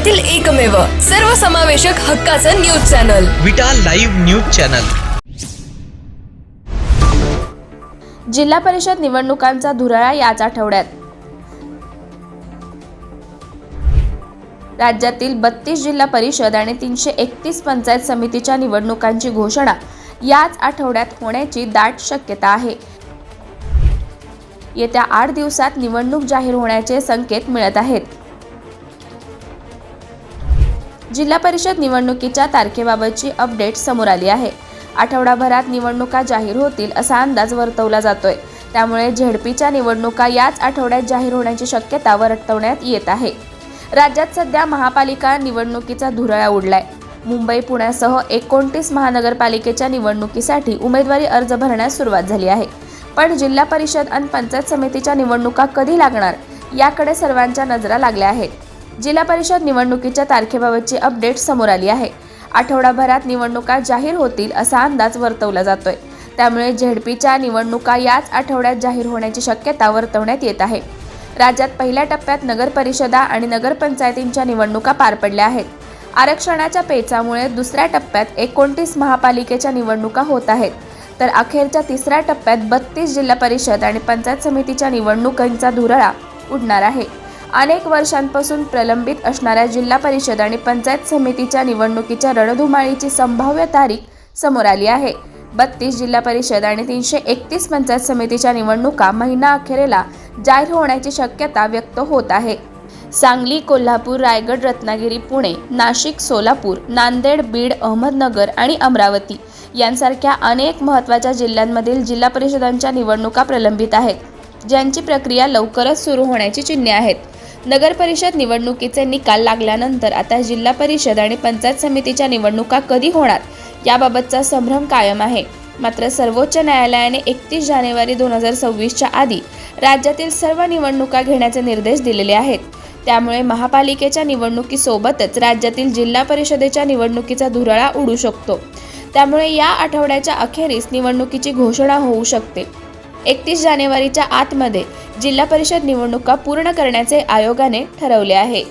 येथील एकमेव सर्वसमावेशक हक्काचं news channel. Vita live news channel. जिल्हा परिषद निवडणुकांचा धुराळा याच आठवड्यात. राज्यातील बत्तीस जिल्हा परिषद आणि तीनशे एकतीस पंचायत समितीच्या निवडणुकांची घोषणा याच आठवड्यात होण्याची दाट शक्यता आहे. येत्या आठ दिवसात निवडणूक जाहीर होण्याचे संकेत मिळत आहेत. जिल्हा परिषद निवडणुकीच्या तारखेबाबतची अपडेट समोर आली आहे. आठवडाभरात निवडणुका जाहीर होतील असा अंदाज वर्तवला जातोय. त्यामुळे झेडपीच्या निवडणुका याच आठवड्यात जाहीर होण्याची शक्यता वर्तवण्यात येत आहे. राज्यात सध्या महापालिका निवडणुकीचा धुरळा उडलाय. मुंबई पुण्यासह एकोणतीस महानगरपालिकेच्या निवडणुकीसाठी उमेदवारी अर्ज भरण्यास सुरुवात झाली आहे. पण जिल्हा परिषद आणि पंचायत समितीच्या निवडणुका कधी लागणार याकडे सर्वांच्या नजरा लागल्या आहेत. जिल्हा परिषद निवडणुकीच्या तारखेबाबतची अपडेट समोर आली आहे. आठवडाभरात निवडणुका जाहीर होतील असा अंदाज वर्तवला जातोय. त्यामुळे झेडपीच्या निवडणुका याच आठवड्यात जाहीर होण्याची शक्यता वर्तवण्यात येत आहे. राज्यात पहिल्या टप्प्यात नगरपरिषदा आणि नगरपंचायतींच्या निवडणुका पार पडल्या आहेत. आरक्षणाच्या पेचामुळे दुसऱ्या टप्प्यात एकोणतीस महापालिकेच्या निवडणुका होत आहेत. तर अखेरच्या तिसऱ्या टप्प्यात बत्तीस जिल्हा परिषद आणि पंचायत समितीच्या निवडणुकांचा धुरळा उडणार आहे. अनेक वर्षांपासून प्रलंबित असणाऱ्या जिल्हा परिषद आणि पंचायत समितीच्या निवडणुकीच्या रणधुमाळीची संभाव्य तारीख समोर आली आहे. बत्तीस जिल्हा परिषद आणि तीनशे एकतीस पंचायत समितीच्या निवडणुका महिना अखेरेला जाहीर होण्याची शक्यता व्यक्त होत आहे. सांगली कोल्हापूर रायगड रत्नागिरी पुणे नाशिक सोलापूर नांदेड बीड अहमदनगर आणि अमरावती यांसारख्या अनेक महत्त्वाच्या जिल्ह्यांमधील जिल्हा परिषदांच्या निवडणुका प्रलंबित आहेत ज्यांची प्रक्रिया लवकरच सुरू होण्याची चिन्हे आहेत. नगरपरिषद निवडणुकीचे निकाल लागल्यानंतर आता जिल्हा परिषद आणि पंचायत समितीच्या निवडणुका कधी होणार याबाबतचा संभ्रम कायम आहे. मात्र सर्वोच्च न्यायालयाने एकतीस जानेवारी दोन हजार सव्वीसच्या आधी राज्यातील सर्व निवडणुका घेण्याचे निर्देश दिलेले आहेत. त्यामुळे महापालिकेच्या निवडणुकीसोबतच राज्यातील जिल्हा परिषदेच्या निवडणुकीचा धुरळा उडू शकतो. त्यामुळे या आठवड्याच्या अखेरीस निवडणुकीची घोषणा होऊ शकते. एकतीस जानेवारीच्या आतमध्ये जिल्हा परिषद निवडणुका पूर्ण करण्याचे आयोगाने ठरवले आहे.